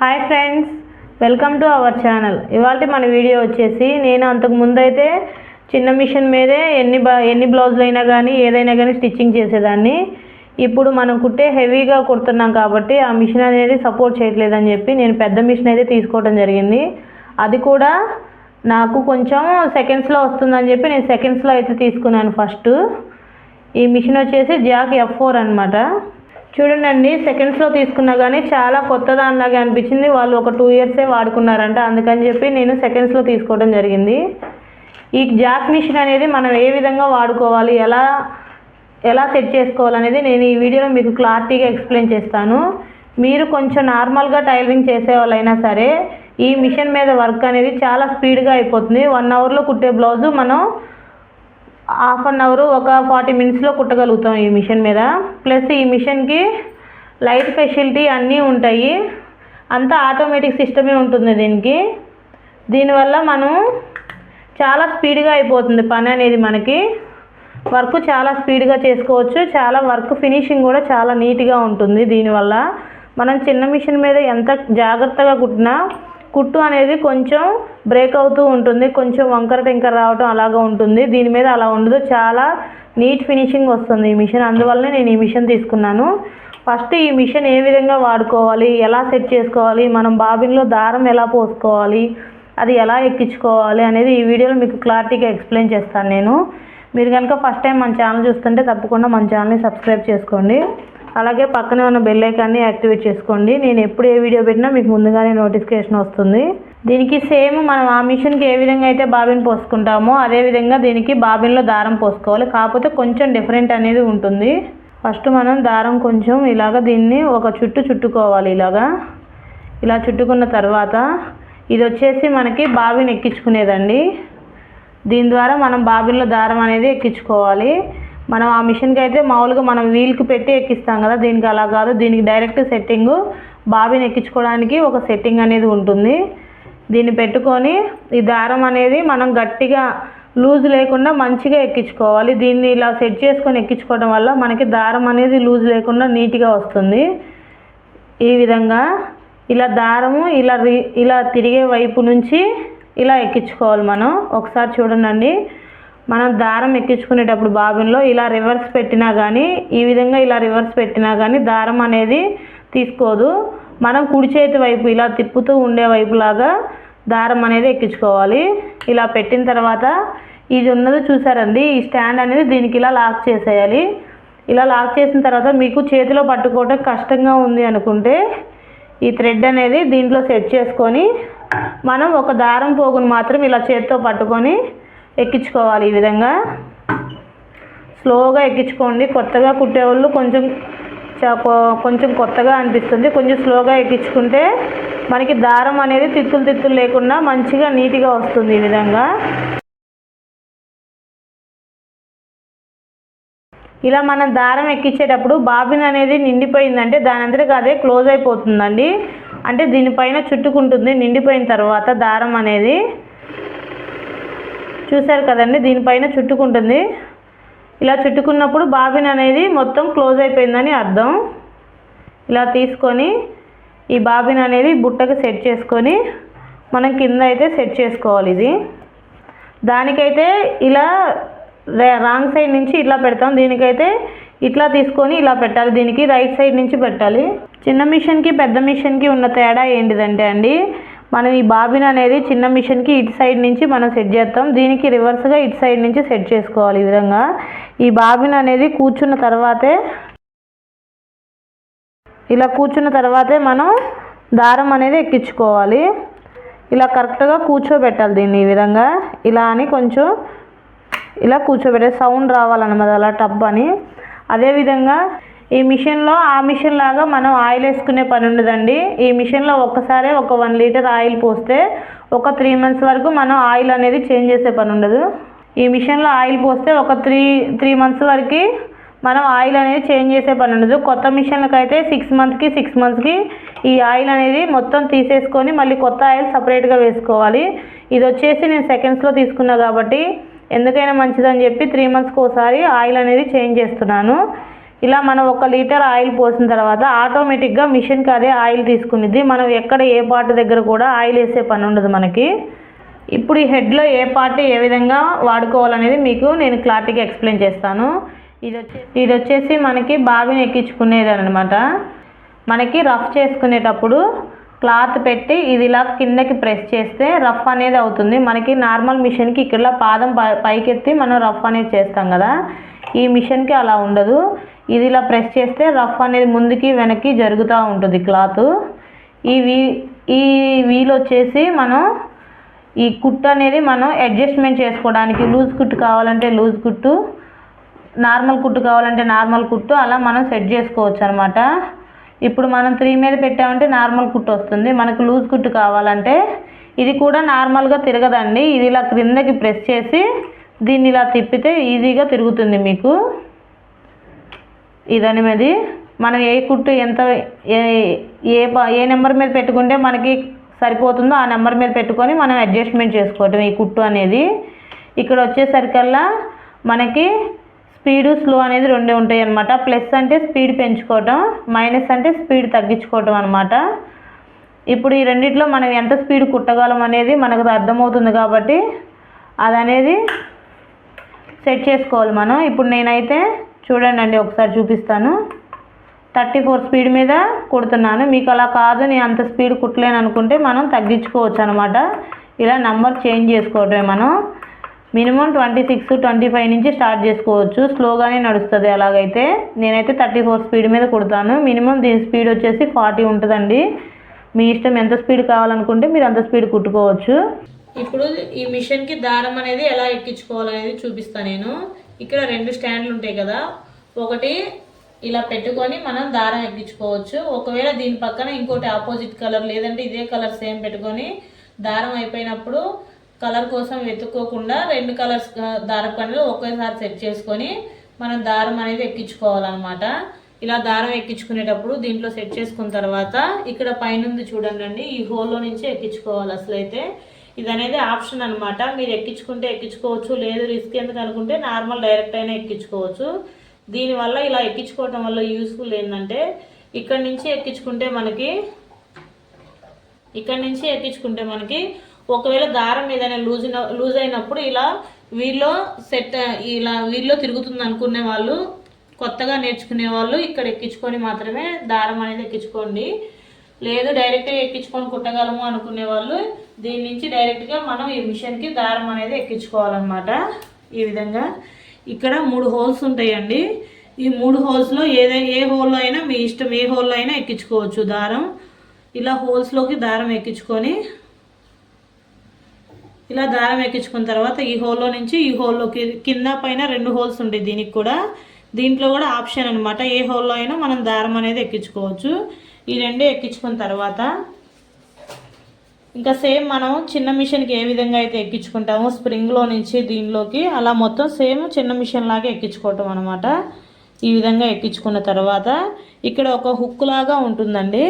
Hi friends welcome to our channel ఇవాళ మన video వచ్చేసి నేను అంతకు ముందు అయితే చిన్న మిషన్ మీదే ఎన్ని ఎన్ని బ్లౌజులు అయినా కానీ ఏదైనా కానీ స్టిచ్చింగ్ చేసేదాన్ని. ఇప్పుడు మనం కుట్టే హెవీగా కుడుతున్నాం కాబట్టి ఆ మిషన్ అనేది సపోర్ట్ చేయట్లేదని చెప్పి నేను పెద్ద మిషన్ అయితే తీసుకోవడం జరిగింది. అది కూడా నాకు కొంచెం సెకండ్స్లో వస్తుందని చెప్పి నేను సెకండ్స్లో అయితే తీసుకున్నాను ఫస్ట్ ఈ మిషన్ వచ్చేసి జాక్ ఎఫ్ ఫోర్ అనమాట చూడండి సెకండ్స్లో తీసుకున్నా కానీ చాలా కొత్త దానిలాగే అనిపించింది. వాళ్ళు ఒక టూ ఇయర్సే వాడుకున్నారంట. అందుకని చెప్పి నేను సెకండ్స్లో తీసుకోవడం జరిగింది. ఈ జాక్ మిషన్ అనేది మనం ఏ విధంగా వాడుకోవాలి ఎలా ఎలా సెట్ చేసుకోవాలనేది నేను ఈ వీడియోలో మీకు క్లారిటీగా ఎక్స్ప్లెయిన్ చేస్తాను. మీరు కొంచెం నార్మల్గా టైలరింగ్ చేసే వాళ్ళైనా సరే ఈ మిషన్ మీద వర్క్ అనేది చాలా స్పీడ్గా అయిపోతుంది. వన్ అవర్లో కుట్టే బ్లౌజు మనం హాఫ్ అన్ అవర్ ఒక ఫార్టీ మినిట్స్లో కుట్టగలుగుతాం ఈ మిషన్ మీద. ప్లస్ ఈ మిషన్కి లైట్ ఫెసిలిటీ అన్నీ ఉంటాయి. అంతా ఆటోమేటిక్ సిస్టమే ఉంటుంది దీనికి. దీనివల్ల మనం చాలా స్పీడ్గా అయిపోతుంది పని అనేది మనకి. వర్క్ చాలా స్పీడ్గా చేసుకోవచ్చు. చాలా వర్క్ ఫినిషింగ్ కూడా చాలా నీట్గా ఉంటుంది దీనివల్ల మనం చిన్న మిషన్ మీద ఎంత జాగ్రత్తగా కుట్టినా కుట్టు అనేది కొంచెం బ్రేక్ అవుతూ ఉంటుంది. కొంచెం వంకర టెంకర రావటం అలాగా ఉంటుంది. దీని మీద అలా ఉండదు. చాలా నీట్ ఫినిషింగ్ వస్తుంది ఈ మిషన్ అందువల్లనే నేను ఈ మిషన్ తీసుకున్నాను. ఫస్ట్ ఈ మిషన్ ఏ విధంగా వాడుకోవాలి? ఎలా సెట్ చేసుకోవాలి? మనం బాబిన్లో దారం ఎలా పోసుకోవాలి? అది ఎలా ఎక్కించుకోవాలి? అనేది ఈ వీడియోలో మీకు క్లారిటీగా ఎక్స్ప్లెయిన్ చేస్తాను నేను. మీరు కనుక ఫస్ట్ టైం మన ఛానల్ చూస్తుంటే తప్పకుండా మన ఛానల్ని సబ్స్క్రైబ్ చేసుకోండి. అలాగే పక్కనే ఉన్న బెల్ ఐకాన్ని యాక్టివేట్ చేసుకోండి. నేను ఎప్పుడు ఏ వీడియో పెట్టినా మీకు ముందుగానే నోటిఫికేషన్ వస్తుంది. దీనికి సేమ్ మనం ఆ మిషన్కి ఏ విధంగా అయితే బాబిన్ పోసుకుంటామో అదే విధంగా దీనికి బాబిన్లో దారం పోసుకోవాలి. కాకపోతే కొంచెం డిఫరెంట్ అనేది ఉంటుంది. ఫస్ట్ మనం దారం కొంచెం ఇలాగ దీన్ని ఒక చుట్టు చుట్టుకోవాలి ఇలాగా. ఇలా చుట్టుకున్న తర్వాత ఇది వచ్చేసి మనకి బాబిన్ ఎక్కించుకునేదండి. దీని ద్వారా మనం బాబిన్లో దారం అనేది ఎక్కించుకోవాలి. మనం ఆ మిషన్కి అయితే మామూలుగా మనం వీల్కి పెట్టి ఎక్కిస్తాం కదా దీనికి అలా కాదు. దీనికి డైరెక్ట్ సెట్టింగ్ బాబీని ఎక్కించుకోవడానికి ఒక సెట్టింగ్ అనేది ఉంటుంది. దీన్ని పెట్టుకొని ఈ దారం అనేది మనం గట్టిగా లూజ్ లేకుండా మంచిగా ఎక్కించుకోవాలి. దీన్ని ఇలా సెట్ చేసుకొని ఎక్కించుకోవడం వల్ల మనకి దారం అనేది లూజ్ లేకుండా నీట్గా వస్తుంది. ఈ విధంగా ఇలా దారము ఇలా ఇలా తిరిగే వైపు నుంచి ఇలా ఎక్కించుకోవాలి మనం. ఒకసారి చూడండి మనం దారం ఎక్కించుకునేటప్పుడు బాబిన్లో ఇలా రివర్స్ పెట్టినా కానీ ఈ విధంగా ఇలా రివర్స్ పెట్టినా కానీ దారం అనేది తీసుకోదు. మనం కుడి చేతి వైపు ఇలా తిప్పుతూ ఉండే వైపులాగా దారం అనేది ఎక్కించుకోవాలి. ఇలా పెట్టిన తర్వాత ఇది ఉన్నది చూసారండి ఈ స్టాండ్ అనేది దీనికి ఇలా లాక్ చేసేయాలి. ఇలా లాక్ చేసిన తర్వాత మీకు చేతిలో పట్టుకోవడం కష్టంగా ఉంది అనుకుంటే ఈ థ్రెడ్ అనేది దీంట్లో సెట్ చేసుకొని మనం ఒక దారం పోగును మాత్రం ఇలా చేతితో పట్టుకొని ఎక్కించుకోవాలి ఈ విధంగా. స్లోగా ఎక్కించుకోండి. కొత్తగా కుట్టేవాళ్ళు కొంచెం కొ- కొంచెం కొత్తగా అనిపిస్తుంది. కొంచెం స్లోగా ఎక్కించుకుంటే మనకి దారం అనేది తిత్తులు తిత్తులు లేకుండా మంచిగా నీట్గా వస్తుంది ఈ విధంగా. ఇలా మనం దారం ఎక్కించేటప్పుడు బాబిన్ అనేది నిండిపోయిందంటే దాని అంతటికి అదే క్లోజ్ అయిపోతుందండి. అంటే దీనిపైన చుట్టుకుంటుంది నిండిపోయిన తర్వాత దారం అనేది. చూశారు కదండి దీనిపైన చుట్టుకుంటుంది. ఇలా చుట్టుకున్నప్పుడు బాబిన్ అనేది మొత్తం క్లోజ్ అయిపోయిందని అర్థం. ఇలా తీసుకొని ఈ బాబిన్ అనేది బుట్టకి సెట్ చేసుకొని మనం కింద అయితే సెట్ చేసుకోవాలి ఇది. దానికైతే ఇలా రా- రాంగ్ సైడ్ నుంచి ఇట్లా పెడతాం. దీనికైతే ఇట్లా తీసుకొని ఇలా పెట్టాలి. దీనికి రైట్ సైడ్ నుంచి పెట్టాలి. చిన్న మిషన్కి పెద్ద మిషన్కి ఉన్న తేడా ఏంటిదంటే అండి మనం ఈ బాబిన్ అనేది చిన్న మిషన్కి ఇటు సైడ్ నుంచి మనం సెట్ చేస్తాం. దీనికి రివర్స్గా ఇటు సైడ్ నుంచి సెట్ చేసుకోవాలి ఈ విధంగా. ఈ బాబిన్ అనేది కూర్చున్న తర్వాతే ఇలా కూర్చున్న తర్వాతే మనం దారం అనేది ఎక్కించుకోవాలి. ఇలా కరెక్ట్గా కూర్చోబెట్టాలి దీన్ని ఈ విధంగా. ఇలా అని కొంచెం ఇలా కూర్చోబెట్టే సౌండ్ రావాలన్నమాట అలా టబ్ అని. అదేవిధంగా ఈ మిషన్లో ఆ మిషన్ లాగా మనం ఆయిల్ వేసుకునే పని ఉండదండి. ఈ మిషన్లో ఒక్కసారే ఒక వన్ లీటర్ ఆయిల్ పోస్తే ఒక త్రీ మంత్స్ వరకు మనం ఆయిల్ అనేది చేంజ్ చేసే పని ఉండదు. ఈ మిషన్లో ఆయిల్ పోస్తే ఒక త్రీ త్రీ మంత్స్ వరకు మనం ఆయిల్ అనేది చేంజ్ చేసే పని ఉండదు. కొత్త మిషన్లకు అయితే సిక్స్ మంత్స్కి సిక్స్ మంత్స్కి ఈ ఆయిల్ అనేది మొత్తం తీసేసుకొని మళ్ళీ కొత్త ఆయిల్ సపరేట్గా వేసుకోవాలి. ఇది వచ్చేసి నేను సెకండ్స్లో తీసుకున్నా కాబట్టి ఎందుకైనా మంచిదని చెప్పి త్రీ మంత్స్కి ఒకసారి ఆయిల్ అనేది చేంజ్ చేస్తున్నాను. ఇలా మనం ఒక లీటర్ ఆయిల్ పోసిన తర్వాత ఆటోమేటిక్గా మిషన్కి అదే ఆయిల్ తీసుకునేది. మనం ఎక్కడ ఏ పార్ట్ దగ్గర కూడా ఆయిల్ వేసే పని ఉండదు మనకి. ఇప్పుడు ఈ హెడ్లో ఏ పార్ట్ ఏ విధంగా వాడుకోవాలనేది మీకు నేను క్లారిటీగా ఎక్స్ప్లెయిన్ చేస్తాను. ఇది వచ్చే ఇది వచ్చేసి మనకి బావిని ఎక్కించుకునేది అనమాట మనకి రఫ్ చేసుకునేటప్పుడు క్లాత్ పెట్టి ఇది ఇలా కిందకి ప్రెస్ చేస్తే రఫ్ అనేది అవుతుంది. మనకి నార్మల్ మిషన్కి ఇక్కడ పాదం పై- పైకెత్తి మనం రఫ్ అనేది చేస్తాం కదా. ఈ మిషన్కి అలా ఉండదు. ఇది ఇలా ప్రెస్ చేస్తే రఫ్ అనేది ముందుకి వెనక్కి జరుగుతూ ఉంటుంది క్లాత్. ఈ వీ ఈ వీల్ వచ్చేసి మనం ఈ కుట్టు అనేది మనం అడ్జస్ట్మెంట్ చేసుకోవడానికి లూజ్ కుట్టు కావాలంటే లూజ్ కుట్టు నార్మల్ కుట్టు కావాలంటే నార్మల్ కుట్టు అలా మనం సెట్ చేసుకోవచ్చు అనమాట ఇప్పుడు మనం త్రీ మీద పెట్టామంటే నార్మల్ కుట్టు వస్తుంది. మనకు లూజ్ కుట్టు కావాలంటే ఇది కూడా నార్మల్గా తిరగదండి. ఇది ఇలా క్రిందకి ప్రెస్ చేసి దీన్ని ఇలా తిప్పితే ఈజీగా తిరుగుతుంది మీకు. ఇదనేది మనం ఏ కుట్టు ఎంత ఏ ఏ ఏ నెంబర్ మీద పెట్టుకుంటే మనకి సరిపోతుందో ఆ నెంబర్ మీద పెట్టుకొని మనం అడ్జస్ట్మెంట్ చేసుకోవటం ఈ కుట్టు అనేది. ఇక్కడ వచ్చేసరికల్లా మనకి స్పీడు స్లో అనేది రెండు ఉంటాయి అనమాట ప్లస్ అంటే స్పీడ్ పెంచుకోవటం మైనస్ అంటే స్పీడ్ తగ్గించుకోవటం అనమాట ఇప్పుడు ఈ రెండిట్లో మనం ఎంత స్పీడ్ కుట్టగలం అనేది మనకు అర్థమవుతుంది కాబట్టి అది అనేది సెట్ చేసుకోవాలి మనం. ఇప్పుడు నేనైతే చూడండి ఒకసారి చూపిస్తాను. థర్టీ ఫోర్ స్పీడ్ మీద కుడుతున్నాను. మీకు అలా కాదు నేను అంత స్పీడ్ కుట్టలేను అనుకుంటే మనం తగ్గించుకోవచ్చు అనమాట ఇలా నెంబర్ చేంజ్ చేసుకోవటమే మనం. Minimum twenty six twenty five నుంచి స్టార్ట్ చేసుకోవచ్చు. స్లోగానే నడుస్తుంది అలాగైతే. నేనైతే థర్టీ ఫోర్ స్పీడ్ మీద కుడతాను. మినిమం దీని స్పీడ్ వచ్చేసి ఫార్టీ ఉంటుందండి. మీ ఇష్టం ఎంత స్పీడ్ కావాలనుకుంటే మీరు అంత స్పీడ్ కుట్టుకోవచ్చు. ఇప్పుడు ఈ మిషన్కి దారం అనేది ఎలా ఎక్కించుకోవాలనేది చూపిస్తాను నేను. ఇక్కడ రెండు స్టాండ్లు ఉంటాయి కదా. ఒకటి ఇలా పెట్టుకొని మనం దారం ఎక్కించుకోవచ్చు. ఒకవేళ దీని పక్కన ఇంకోటి ఆపోజిట్ కలర్ లేదంటే ఇదే కలర్ సేమ్ పెట్టుకొని దారం అయిపోయినప్పుడు కలర్ కోసం వెతుక్కోకుండా రెండు కలర్స్ దారం పనులు ఒకేసారి సెట్ చేసుకొని మనం దారం అనేది ఎక్కించుకోవాలన్నమాట. ఇలా దారం ఎక్కించుకునేటప్పుడు దీంట్లో సెట్ చేసుకున్న తర్వాత ఇక్కడ పైనుంది చూడండి ఈ హోల్లో నుంచి ఎక్కించుకోవాలి అసలు అయితే ఇది అనేది ఆప్షన్ అనమాట మీరు ఎక్కించుకుంటే ఎక్కించుకోవచ్చు లేదు రిస్క్ ఎందుకు అనుకుంటే నార్మల్ డైరెక్ట్ అయినా ఎక్కించుకోవచ్చు. దీనివల్ల ఇలా ఎక్కించుకోవటం వల్ల యూస్ఫుల్ ఏంటంటే ఇక్కడ నుంచి ఎక్కించుకుంటే మనకి ఇక్కడ నుంచి ఎక్కించుకుంటే మనకి ఒకవేళ దారం ఏదైనా లూజ్ లూజ్ అయినప్పుడు ఇలా వీల్లో సెట్ ఇలా వీల్లో తిరుగుతుంది అనుకునే వాళ్ళు కొత్తగా నేర్చుకునే వాళ్ళు ఇక్కడ ఎక్కించుకొని మాత్రమే దారం అనేది ఎక్కించుకోండి. లేదు డైరెక్ట్గా ఎక్కించుకొని కుట్టగలము అనుకునే వాళ్ళు దీని నుంచి డైరెక్ట్గా మనం ఈ మిషన్కి దారం అనేది ఎక్కించుకోవాలన్నమాట ఈ విధంగా. ఇక్కడ మూడు హోల్స్ ఉంటాయండి. ఈ మూడు హోల్స్లో ఏదైనా ఏ హోల్లో అయినా మీ ఇష్టం ఏ హోల్లో అయినా ఎక్కించుకోవచ్చు దారం. ఇలా హోల్స్లోకి దారం ఎక్కించుకొని ఇలా దారం ఎక్కించుకున్న తర్వాత ఈ హోల్లో నుంచి ఈ హోల్లోకి కింద పైన రెండు హోల్స్ ఉంటాయి దీనికి కూడా. దీంట్లో కూడా ఆప్షన్ అనమాట ఏ హోల్లో అయినా మనం దారం అనేది ఎక్కించుకోవచ్చు. ఈ రెండే ఎక్కించుకున్న తర్వాత ఇంకా సేమ్ మనం చిన్న మిషన్కి ఏ విధంగా అయితే ఎక్కించుకుంటామో స్ప్రింగ్లో నుంచి దీనిలోకి అలా మొత్తం సేమ్ చిన్న మిషన్ లాగా ఎక్కించుకోవటం అనమాట ఈ విధంగా ఎక్కించుకున్న తర్వాత ఇక్కడ ఒక హుక్ లాగా ఉంటుందండి.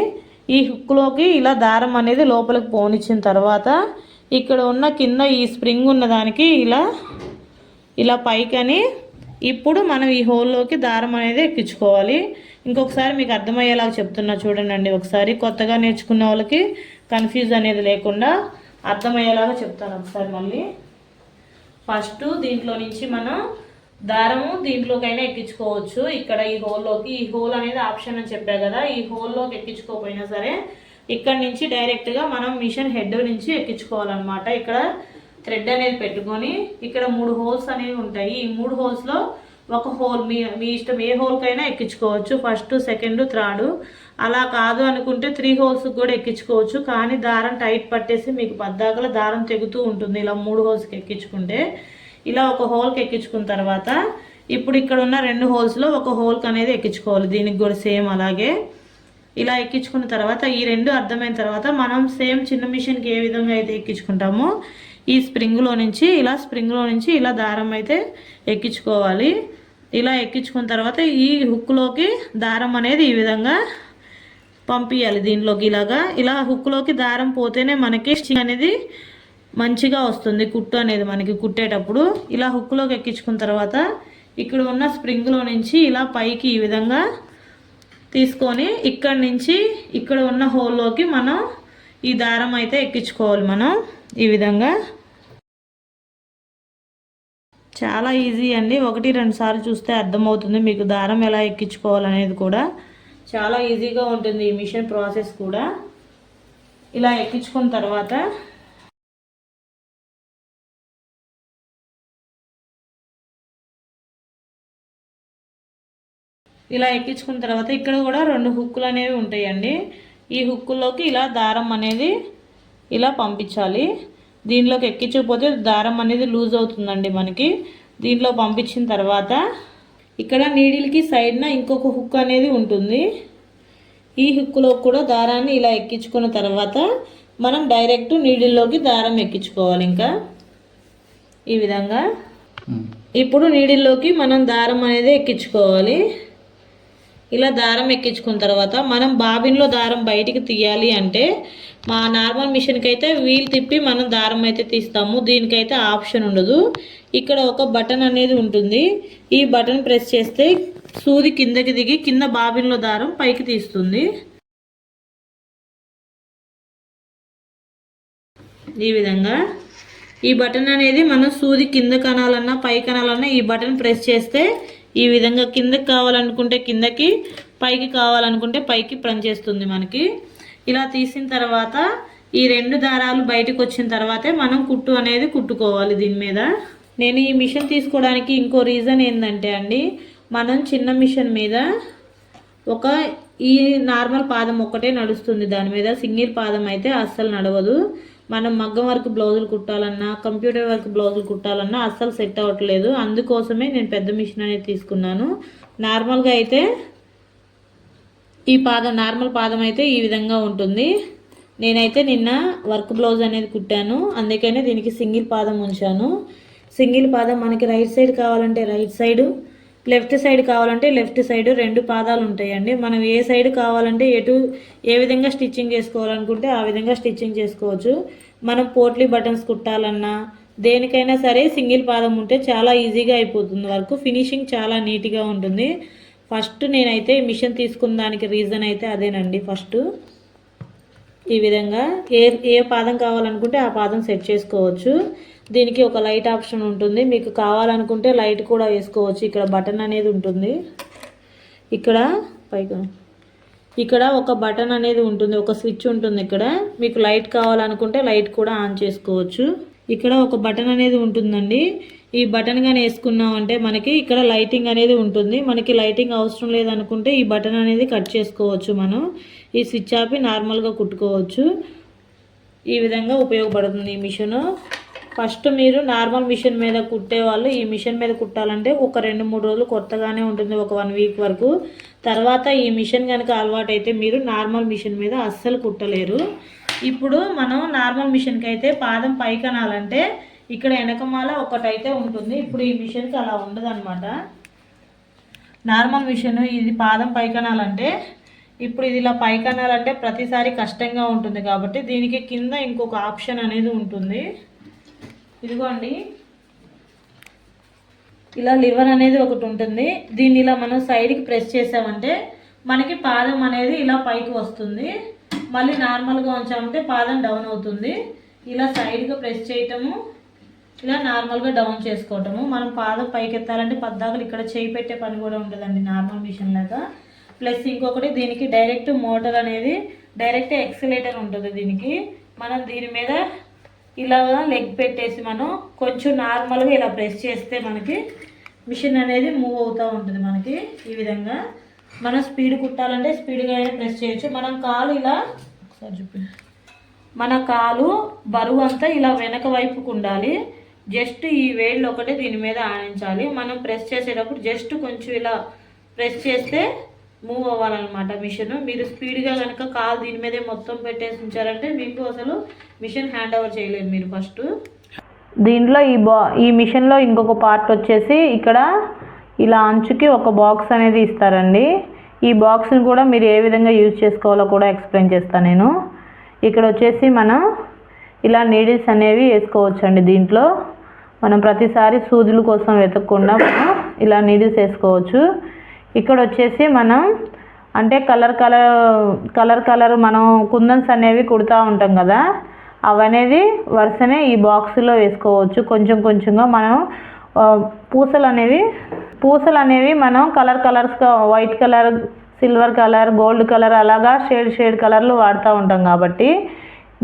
ఈ హుక్లోకి ఇలా దారం అనేది లోపలికి పోనిచ్చిన తర్వాత ఇక్కడ ఉన్న కింద ఈ స్ప్రింగ్ ఉన్న దానికి ఇలా ఇలా పైకని ఇప్పుడు మనం ఈ హోల్లోకి దారం అనేది ఎక్కించుకోవాలి. ఇంకొకసారి మీకు అర్థమయ్యేలాగా చెప్తున్నా చూడండి ఒకసారి. కొత్తగా నేర్చుకున్న వాళ్ళకి కన్ఫ్యూజ్ అనేది లేకుండా అర్థమయ్యేలాగా చెప్తాను ఒకసారి మళ్ళీ. ఫస్ట్ దీంట్లో నుంచి మనం దారము దీంట్లోకైనా ఎక్కించుకోవచ్చు. ఇక్కడ ఈ హోల్లోకి ఈ హోల్ అనేది ఆప్షన్ అని చెప్పా కదా. ఈ హోల్లోకి ఎక్కించుకోకపోయినా సరే ఇక్కడ నుంచి డైరెక్ట్గా మనం మిషన్ హెడ్ నుంచి ఎక్కించుకోవాలన్నమాట. ఇక్కడ థ్రెడ్ అనేది పెట్టుకొని ఇక్కడ మూడు హోల్స్ అనేవి ఉంటాయి. ఈ మూడు హోల్స్లో ఒక హోల్ మీ మీ ఇష్టం ఏ హోల్కైనా ఎక్కించుకోవచ్చు. First second third. అలా కాదు అనుకుంటే త్రీ హోల్స్ కూడా ఎక్కించుకోవచ్చు. కానీ దారం టైట్ పట్టేసి మీకు పద్దాకల దారం తెగుతూ ఉంటుంది ఇలా మూడు హోల్స్కి ఎక్కించుకుంటే. ఇలా ఒక హోల్కి ఎక్కించుకున్న తర్వాత ఇప్పుడు ఇక్కడ ఉన్న రెండు హోల్స్లో ఒక హోల్కి అనేది ఎక్కించుకోవాలి. దీనికి కూడా సేమ్ అలాగే. ఇలా ఎక్కించుకున్న తర్వాత ఈ రెండు అర్థమైన తర్వాత మనం సేమ్ చిన్న మిషన్కి ఏ విధంగా అయితే ఎక్కించుకుంటామో ఈ స్ప్రింగ్లో నుంచి ఇలా స్ప్రింగ్లో నుంచి ఇలా దారం అయితే ఎక్కించుకోవాలి. ఇలా ఎక్కించుకున్న తర్వాత ఈ హుక్లోకి దారం అనేది ఈ విధంగా పంపించాలి దీనిలోకి ఇలాగా. ఇలా హుక్లోకి దారం పోతేనే మనకి స్టిచ్ అనేది మంచిగా వస్తుంది కుట్టు అనేది మనకి కుట్టేటప్పుడు. ఇలా హుక్లోకి ఎక్కించుకున్న తర్వాత ఇక్కడ ఉన్న స్ప్రింగ్లో నుంచి ఇలా పైకి ఈ విధంగా తీసుకొని ఇక్కడి నుంచి ఇక్కడ ఉన్న హోల్లోకి మనం ఈ దారం అయితే ఎక్కించుకోవాలి మనం ఈ విధంగా. చాలా ఈజీ అండి. ఒకటి రెండు సార్లు చూస్తే అర్థమవుతుంది మీకు దారం ఎలా ఎక్కించుకోవాలనేది కూడా. చాలా ఈజీగా ఉంటుంది ఈ మిషన్ ప్రాసెస్ కూడా. ఇలా ఎక్కించుకున్న తర్వాత ఇలా ఎక్కించుకున్న తర్వాత ఇక్కడ కూడా రెండు హుక్కులు అనేవి ఉంటాయండి. ఈ హుక్కుల్లోకి ఇలా దారం అనేది ఇలా పంపించాలి. దీనిలోకి ఎక్కించకపోతే దారం అనేది లూజ్ అవుతుందండి మనకి. దీంట్లో పంపించిన తర్వాత ఇక్కడ నీడిల్కి సైడ్న ఇంకొక హుక్ అనేది ఉంటుంది. ఈ హుక్లో కూడా దారాన్ని ఇలా ఎక్కించుకున్న తర్వాత మనం డైరెక్ట్ నీడిల్లోకి దారం ఎక్కించుకోవాలి ఇంకా. ఈ విధంగా. ఇప్పుడు నీడిల్లోకి మనం దారం అనేది ఎక్కించుకోవాలి. ఇలా దారం ఎక్కించుకున్న తర్వాత మనం బాబిన్లో దారం బయటికి తీయాలి అంటే మా నార్మల్ మిషన్కి అయితే వీల్ తిప్పి మనం దారం అయితే తీస్తాము. దీనికైతే ఆప్షన్ ఉండదు. ఇక్కడ ఒక బటన్ అనేది ఉంటుంది. ఈ బటన్ ప్రెస్ చేస్తే సూది కిందకి దిగి కింద బాబిన్లో దారం పైకి తీస్తుంది. ఈ విధంగా ఈ బటన్ అనేది మనం సూది కింద కనాలన్నా పై కనాలన్నా ఈ బటన్ ప్రెస్ చేస్తే ఈ విధంగా కిందకి కావాలనుకుంటే కిందకి పైకి కావాలనుకుంటే పైకి పనిచేస్తుంది మనకి. ఇలా తీసిన తర్వాత ఈ రెండు దారాలు బయటకు వచ్చిన తర్వాతే మనం కుట్టు అనేది కుట్టుకోవాలి దీని మీద. నేను ఈ మిషన్ తీసుకోవడానికి ఇంకో రీజన్ ఏంటంటే అండి మనం చిన్న మిషన్ మీద ఒక ఈ నార్మల్ పాదం ఒక్కటే నడుస్తుంది. దాని మీద సింగిల్ పాదం అయితే అస్సలు నడవదు. మనం మగ్గం వర్క్ బ్లౌజులు కుట్టాలన్నా కంప్యూటర్ వర్క్ బ్లౌజులు కుట్టాలన్నా అస్సలు సెట్ అవ్వట్లేదు. అందుకోసమే నేను పెద్ద మిషన్ అనేది తీసుకున్నాను. నార్మల్గా అయితే ఈ పాదం నార్మల్ పాదం అయితే ఈ విధంగా ఉంటుంది. నేనైతే నిన్న వర్క్ బ్లౌజ్ అనేది కుట్టాను. అందుకనే దీనికి సింగిల్ పాదం ఉంచాను. సింగిల్ పాదం మనకి రైట్ సైడ్ కావాలంటే రైట్ సైడు లెఫ్ట్ సైడ్ కావాలంటే లెఫ్ట్ సైడ్ రెండు పాదాలు ఉంటాయండి. మనం ఏ సైడ్ కావాలంటే ఎటు ఏ విధంగా స్టిచ్చింగ్ చేసుకోవాలనుకుంటే ఆ విధంగా స్టిచ్చింగ్ చేసుకోవచ్చు. మనం పోట్లీ బటన్స్ కుట్టాలన్నా దేనికైనా సరే సింగిల్ పాదం ఉంటే చాలా ఈజీగా అయిపోతుంది వరకు. ఫినిషింగ్ చాలా నీట్గా ఉంటుంది. ఫస్ట్ నేనైతే మిషన్ తీసుకున్న దానికి రీజన్ అయితే అదేనండి. ఫస్ట్ ఈ విధంగా ఏ ఏ పాదం కావాలనుకుంటే ఆ పాదం సెట్ చేసుకోవచ్చు. దీనికి ఒక లైట్ ఆప్షన్ ఉంటుంది. మీకు కావాలనుకుంటే లైట్ కూడా వేసుకోవచ్చు. ఇక్కడ బటన్ అనేది ఉంటుంది. ఇక్కడ పైగా ఇక్కడ ఒక బటన్ అనేది ఉంటుంది. ఒక స్విచ్ ఉంటుంది ఇక్కడ. మీకు లైట్ కావాలనుకుంటే లైట్ కూడా ఆన్ చేసుకోవచ్చు. ఇక్కడ ఒక బటన్ అనేది ఉంటుందండి. ఈ బటన్ కానీ వేసుకున్నామంటే మనకి ఇక్కడ లైటింగ్ అనేది ఉంటుంది. మనకి లైటింగ్ అవసరం లేదనుకుంటే ఈ బటన్ అనేది కట్ చేసుకోవచ్చు మనం. ఈ స్విచ్ ఆపి నార్మల్గా కుట్టుకోవచ్చు. ఈ విధంగా ఉపయోగపడుతుంది ఈ మిషన్. ఫస్ట్ మీరు నార్మల్ మిషన్ మీద కుట్టే వాళ్ళు ఈ మిషన్ మీద కుట్టాలంటే ఒక రెండు మూడు రోజులు కొత్తగానే ఉంటుంది ఒక వన్ వీక్ వరకు. తర్వాత ఈ మిషన్ కనుక అలవాటు అయితే మీరు నార్మల్ మిషన్ మీద అస్సలు కుట్టలేరు. ఇప్పుడు మనం నార్మల్ మిషన్కి అయితే పాదం పైకనాలంటే ఇక్కడ వెనకమాల ఒకటైతే ఉంటుంది. ఇప్పుడు ఈ మిషన్కి అలా ఉండదు అనమాట నార్మల్ మిషన్ ఇది పాదం పైకనాలంటే ఇప్పుడు ఇది ఇలా పైకనాలంటే ప్రతిసారి కష్టంగా ఉంటుంది కాబట్టి దీనికి కింద ఇంకొక ఆప్షన్ అనేది ఉంటుంది. ఇదిగోండి. ఇలా లివర్ అనేది ఒకటి ఉంటుంది. దీన్ని ఇలా మనం సైడ్కి ప్రెస్ చేసామంటే మనకి పాదం అనేది ఇలా పైకి వస్తుంది. మళ్ళీ నార్మల్గా ఉంచామంటే పాదం డౌన్ అవుతుంది. ఇలా సైడ్గా ప్రెస్ చేయటము ఇలా నార్మల్గా డౌన్ చేసుకోవటము. మనం పాదం పైకి ఎత్తాలంటే పద్దాకలు ఇక్కడ చేయి పెట్టే పని కూడా ఉంటుందండి నార్మల్ మిషన్ లాగా. ప్లస్ ఇంకొకటి దీనికి డైరెక్ట్ మోటార్ అనేది డైరెక్ట్ ఎక్సలేటర్ ఉంటుంది దీనికి. మనం దీని మీద ఇలా లెగ్ పెట్టేసి మనం కొంచెం నార్మల్గా ఇలా ప్రెస్ చేస్తే మనకి మిషన్ అనేది మూవ్ అవుతూ ఉంటుంది మనకి. ఈ విధంగా మనం స్పీడ్ కుట్టాలంటే స్పీడ్గా అయినా ప్రెస్ చేయొచ్చు. మనం కాలు ఇలా ఒకసారి చూపి మన కాలు బరువు అంతా ఇలా వెనక వైపుకు ఉండాలి. జస్ట్ ఈ వేళ్ళు ఒకటే దీని మీద ఆనించాలి. మనం ప్రెస్ చేసేటప్పుడు జస్ట్ కొంచెం ఇలా ప్రెస్ చేస్తే మూవ్ అవ్వాలన్నమాట మిషన్. మీరు స్పీడ్గా కనుక కాలు దీని మీదే మొత్తం పెట్టేసి ఉంచారంటే మీకు అసలు మిషన్ హ్యాండ్ ఓవర్ చేయలేరు మీరు ఫస్ట్ దీంట్లో ఈ బా ఈ మిషన్లో ఇంకొక పార్ట్ వచ్చేసి ఇక్కడ ఇలా అంచుకి ఒక బాక్స్ అనేది ఇస్తారండి. ఈ బాక్స్ని కూడా మీరు ఏ విధంగా యూజ్ చేసుకోవాలో కూడా ఎక్స్ప్లెయిన్ చేస్తాను నేను. ఇక్కడ వచ్చేసి మనం ఇలా నీడిల్స్ అనేవి వేసుకోవచ్చండి దీంట్లో. మనం ప్రతిసారి సూదుల కోసం వెతకకుండా మనం ఇలా నీడిల్స్ వేసుకోవచ్చు. ఇక్కడ వచ్చేసి మనం అంటే కలర్ కలర్ కలర్ కలర్ మనం కుందన్స్ అనేవి కుడతా ఉంటాం కదా అవనేది వరుసనే ఈ బాక్స్లో వేసుకోవచ్చు. కొంచెం కొంచెంగా మనం పూసలు అనేవి పూసలు అనేవి మనం colour కలర్స్గా white colour silver colour gold colour అలాగా షేడ్ షేడ్ కలర్లు వాడుతూ ఉంటాం కాబట్టి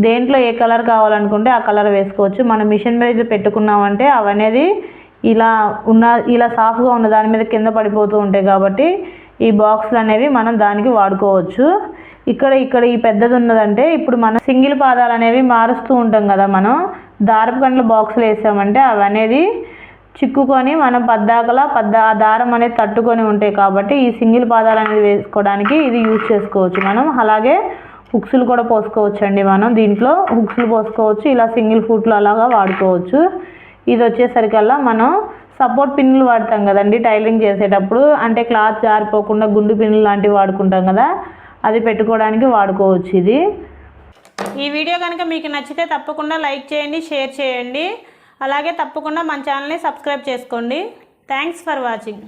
దేంట్లో ఏ కలర్ కావాలనుకుంటే ఆ కలర్ వేసుకోవచ్చు. మనం మిషన్ మీద పెట్టుకున్నామంటే అవనేది ఇలా ఉన్న ఇలా సాఫ్ట్గా ఉన్న దాని మీద కింద పడిపోతూ ఉంటాయి కాబట్టి ఈ బాక్స్లు అనేవి మనం దానికి వాడుకోవచ్చు. ఇక్కడ ఇక్కడ ఈ పెద్దది ఉన్నదంటే ఇప్పుడు మనం సింగిల్ పాదాలు అనేవి మారుస్తూ ఉంటాం కదా మనం. దారపు కండ్ల బాక్సులు వేసామంటే అవి అనేది చిక్కుకొని మనం పద్దాకలా పద్ద ఆ దారం అనేది తట్టుకొని ఉంటాయి కాబట్టి ఈ సింగిల్ పాదాలు అనేది వేసుకోవడానికి ఇది యూజ్ చేసుకోవచ్చు మనం. అలాగే హుక్స్లు కూడా పోసుకోవచ్చు అండి మనం. దీంట్లో హుక్స్లు పోసుకోవచ్చు ఇలా సింగిల్ ఫుట్లు అలాగా వాడుకోవచ్చు. ఇది వచ్చేసరికల్లా మనం సపోర్ట్ పిన్నులు వాడతాం కదండి టైలింగ్ చేసేటప్పుడు. అంటే క్లాత్ జారిపోకుండా గుండు పిన్నులు లాంటివి వాడుకుంటాం కదా అది పెట్టుకోవడానికి వాడుకోవచ్చు ఇది. ఈ వీడియో కనుక మీకు నచ్చితే తప్పకుండా లైక్ చేయండి షేర్ చేయండి. అలాగే తప్పకుండా మన ఛానల్ని సబ్స్క్రైబ్ చేసుకోండి. Thanks for watching